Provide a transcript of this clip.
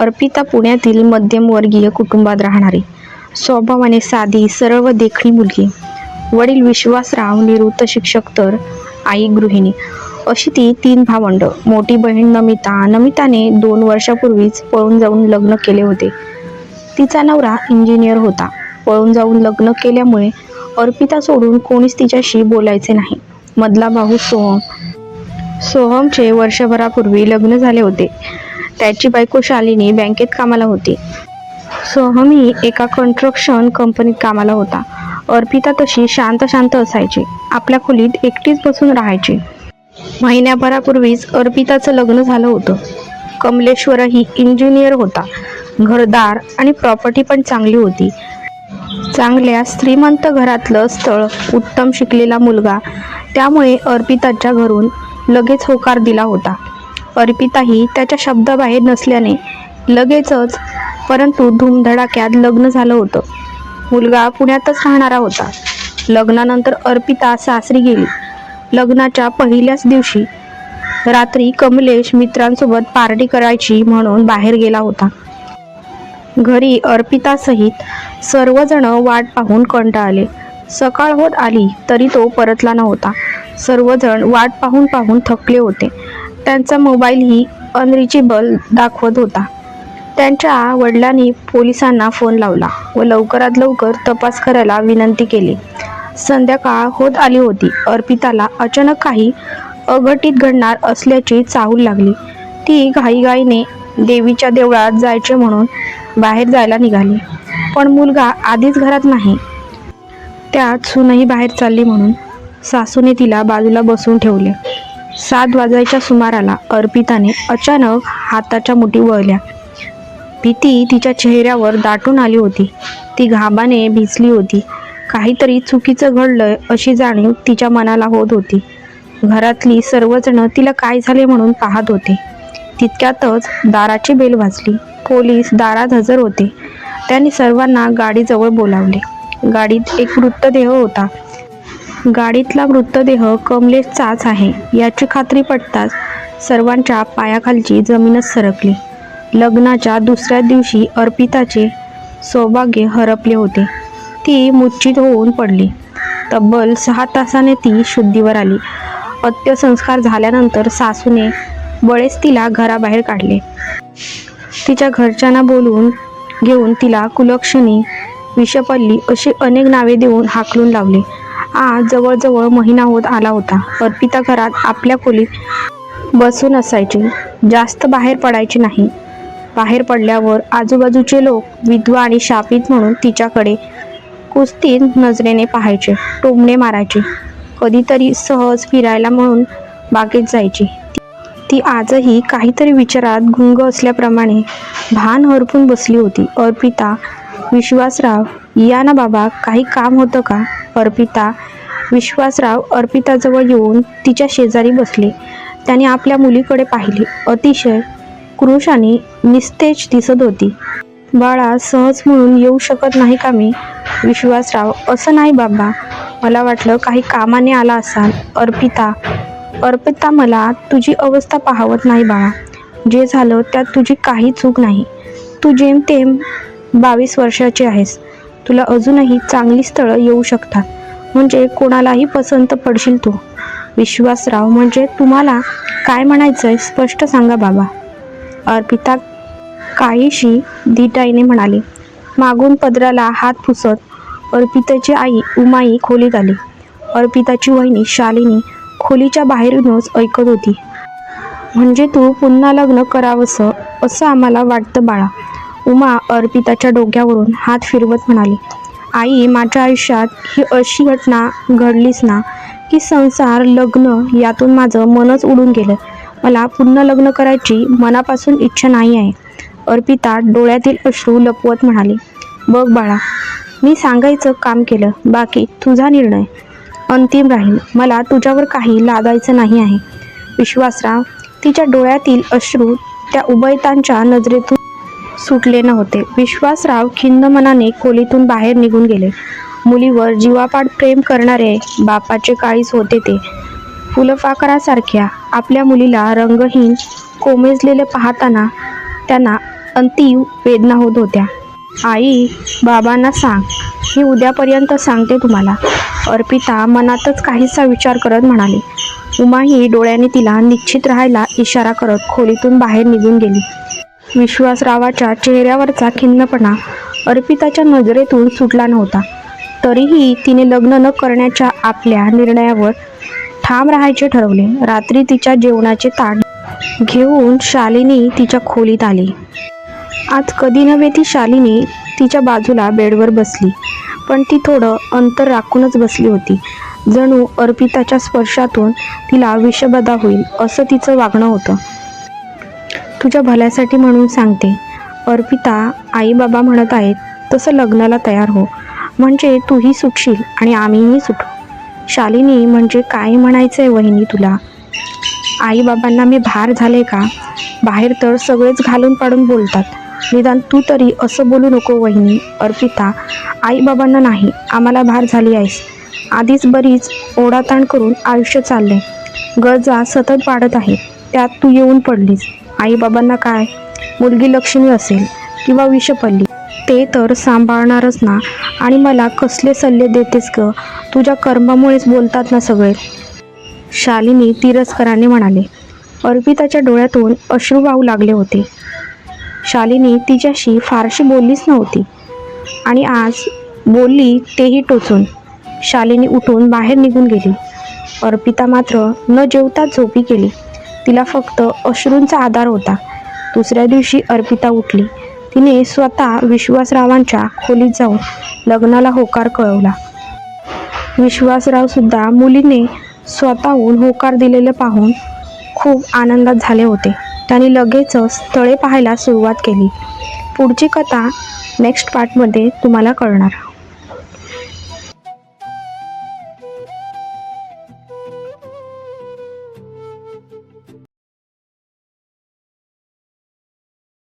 अर्पिता पुण्यातील मध्यमवर्गीय कुटुंबात राहणारी. स्वभावाने साधी सरळ व देखणी मुलगी. वडील विश्वासराव निवृत्त शिक्षक तर आई गृहिणी. अशी ती तीन भावंड. मोठी बहीण नमिता. नमिताने दोन वर्षापूर्वीच पळून जाऊन लग्न केले होते. तिचा नवरा इंजिनियर होता. पळून जाऊन लग्न केल्यामुळे अर्पिता सोडून कोणीच तिच्याशी बोलायचे नाही. मधला भाऊ सोहम. सोहमचे वर्षभरापूर्वी लग्न झाले होते. त्याची बायको शालिनी बँकेत कामाला होती. सोहमी एका कन्स्ट्रक्शन कंपनीत कामाला होता. अर्पिता तशी शांत शांत असायची. आपल्या खोलीत एकटीच बसून राहायची. महिन्याभरापूर्वीच अर्पिताचं लग्न झालं होतं. कमलेश्वरही इंजिनियर होता. घरदार आणि प्रॉपर्टी पण चांगली होती. चांगल्या श्रीमंत घरातलं स्थळ उत्तम शिकलेला मुलगा. त्यामुळे अर्पिताच्या घरून लगेच होकार दिला होता. अर्पिताही त्याच्या शब्दाबाहेर नसल्याने लगेचच परंतु धूमधडाक्यात लग्न झालं होतं. मुलगा पुण्यातच राहणारा होता. लग्नानंतर अर्पिता सासरी गेली. लग्नाच्या पहिल्याच दिवशी रात्री कमलेश मित्रांसोबत पार्टी करायची म्हणून बाहेर गेला होता. घरी अर्पितासहित सर्वजण वाट पाहून कंटाळले. सकाळ होत आली तरी तो परतला नव्हता. सर्वजण वाट पाहून पाहून थकले होते. त्यांचा मोबाईलही अनरिचेबल दाखवत होता. त्यांच्या वडिलांनी पोलिसांना फोन लावला व लवकरात लवकर तपास करायला विनंती केली. संध्याकाळ होत आली होती. अर्पिताला अचानक काही अघटित घडणार असल्याची चाहूल लागली. ती घाईघाईने देवीच्या देवळात जायचे म्हणून बाहेर जायला निघाली. पण मुलगा आधीच घरात नाही. त्यात सूनही बाहेर चालली म्हणून सासूने तिला बाजूला बसून ठेवले. सात वाजायच्या सुमाराला अर्पिताने अचानक हाताच्या मुठी वळल्या. भीती तिच्या चेहऱ्यावर दाटून आली होती. ती घाबाने भिजली होती. काहीतरी चुकीचं घडलंय अशी जाणीव तिच्या मनाला होत होती. घरातली सर्वजण तिला काय झाले म्हणून पाहत होते. तितक्यातच दाराची बेल वाजली. पोलीस दारात हजर होते. त्यांनी सर्वांना गाडीजवळ बोलावले. गाडीत एक मृतदेह होता. गाडीतला मृतदेह कमलेशचाच आहे. याची खात्री पटताच सर्वांच्या पायाखालची जमीनच सरकली. लग्नाच्या दुसऱ्या दिवशी अर्पिताचे सौभाग्य हरपले होते. ती मुच्छित होऊन पडली. तब्बल सहा तासाने ती शुद्धीवर आली. अंत्यसंस्कार झाल्यानंतर सासूने बळेच तिला घराबाहेर काढले. तिच्या घरच्यांना बोलवून घेऊन तिला कुलक्षणी विषपल्ली अशी अनेक नावे देऊन हाकलून लावले. आज जवळजवळ महिना होत आला होता. अर्पिता घरात आपल्या खोलीत बसून असायची. जास्त बाहेर पडायची नाही. बाहेर पडल्यावर आजूबाजूचे लोक विधवा आणि शापित म्हणून तिच्याकडे कुस्तीत नजरेने पाहायचे टोमणे मारायचे. कधीतरी सहज फिरायला म्हणून बागेत जायची. ती आजही काहीतरी विचारात गुंग असल्याप्रमाणे भान हरपून बसली होती. अर्पिता विश्वासराव या ना बाबा काही काम होतं का? अर्पिता विश्वासराव अर्पिताजवळ येऊन तिच्या शेजारी बसले. त्याने आपल्या मुलीकडे पाहिले. अतिशय क्रुश आणि निस्तेज दिसत होती. बाळा सहज म्हणून येऊ शकत नाही का मी? विश्वासराव असं नाही बाबा. मला वाटलं काही कामाने आला असाल. अर्पिता अर्पिता मला तुझी अवस्था पाहवत नाही बाळा. जे झालं त्यात तुझी काही चूक नाही. तू जेमतेम बावीस वर्षाची आहेस. तुला अजूनही चांगली स्थळं येऊ शकतात. म्हणजे कोणालाही पसंत पडशील तू. विश्वासराव म्हणजे तुम्हाला काय म्हणायचंय स्पष्ट सांगा बाबा. अर्पिता काहीशी धिटाईने म्हणाली मागून पदराला हात पुसत अर्पिताची आई उमाई खोलीत आली. अर्पिताची वहिनी शालिनी खोलीच्या बाहेरूनच ऐकत होती. म्हणजे तू पुन्हा लग्न करावंसं असं आम्हाला वाटतं बाळा. उमा अर्पिताच्या डोक्यावरून हात फिरवत म्हणाली आई माझ्या आयुष्यात ही अशी घटना घडलीच ना की संसार लग्न यातून माझं मनच उडून गेलं. मला पुन्हा लग्न करायची मनापासून इच्छा नाही आहे. अर्पिता डोळ्यातील अश्रू लपवत म्हणाली बघ बाळा मी सांगायचं काम केलं बाकी तुझा निर्णय अंतिम राहील. मला तुझ्यावर काही लादायचं नाही आहे. विश्वासराव तिच्या डोळ्यातील अश्रू त्या उभयतांच्या नजरेतून सुटले नव्हते. विश्वासराव खिंद मनाने खोलीतून बाहेर निघून गेले. मुलीवर जीवापाड प्रेम करणारे बापाचे काळीच होते ते. फुलपाखरासारख्या आपल्या मुलीला रंगहीन कोमेजलेले पाहताना त्यांना अंतिम वेदना होत होत्या. आई बाबांना सांग. मी उद्यापर्यंत सांगते तुम्हाला. अर्पिता मनातच काहीसा विचार करत म्हणाली. उमाही डोळ्याने तिला निश्चित राहायला इशारा करत खोलीतून बाहेर निघून गेली. विश्वासरावाच्या चेहऱ्यावरचा खिन्नपणा अर्पिताच्या नजरेतून सुटला नव्हता. तरीही तिने लग्न न करण्याच्या आपल्या निर्णयावर ठाम राहायचे ठरवले. रात्री तिच्या जेवणाचे ताट घेऊन शालिनी तिच्या खोलीत आली. आज कधी नव्हे ती शालिनी तिच्या बाजूला बेडवर बसली पण ती थोडं अंतर राखूनच बसली होती. जणू अर्पिताच्या स्पर्शातून तिला विषबदा होईल असं तिचं वागणं होतं. तुझ्या भल्यासाठी म्हणून सांगते. अर्पिता आई बाबा म्हणत आहेत तसं लग्नाला तयार हो. म्हणजे तूही सुटशील आणि आम्हीही सुटू. शालिनी म्हणजे काय म्हणायचं आहे वहिनी तुला? आईबाबांना मी भार झाले का? बाहेर तर सगळेच घालून पाडून बोलतात. निदान तू तरी असं बोलू नको वहिनी अर्पिता. आईबाबांना नाही आम्हाला भार झाली आहेस. आधीच बरीच ओढाताण करून आयुष्य चालले गरजा सतत वाढत आहेत त्यात तू येऊन पडलीस. आई बाबांना काय? मुलगी लक्ष्मी असेल किंवा विषपल्ली ते तर सांभाळणारच ना. आणि मला कसले सल्ले देतेस ग? तुझ्या कर्मामुळेच बोलतात ना सगळे. शालिनी तिरस्कराने म्हणाले अर्पिताच्या डोळ्यातून अश्रू वाहू लागले होते. शालिनी तिच्याशी फारशी बोललीच नव्हती. आणि आज बोलली तेही टोचून. शालिनी उठून बाहेर निघून गेली. अर्पिता मात्र न जेवता झोपी गेली. तिला फक्त अश्रूंचा आधार होता. दुसऱ्या दिवशी अर्पिता उठली. तिने स्वतः विश्वासरावांच्या खोलीत जाऊन लग्नाला होकार कळवला. विश्वासराव सुद्धा मुलीने स्वतःहून होकार दिलेले पाहून खूप आनंदात झाले होते. त्यांनी लगेचच स्थळे पाहायला सुरुवात केली. पुढची कथा नेक्स्ट पार्टमध्ये तुम्हाला कळणार.